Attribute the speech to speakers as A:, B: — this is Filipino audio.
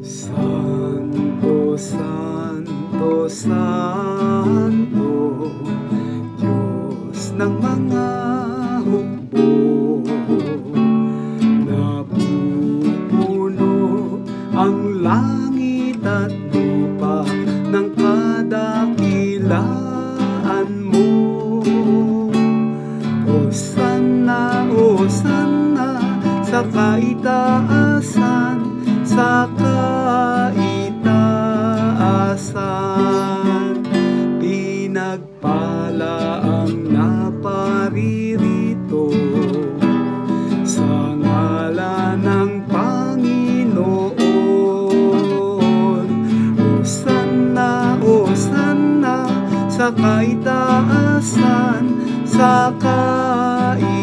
A: Santo, Santo, Santo, Diyos ng mga hukbo Napupuno ang langit at lupa ng kadakilaan mo. O sana, o sana, sa kaitaasan Pinagpala ang naparirito sa ngalan ng Panginoon. Osana, Osana sa kaitaasan, sa kaitaasan.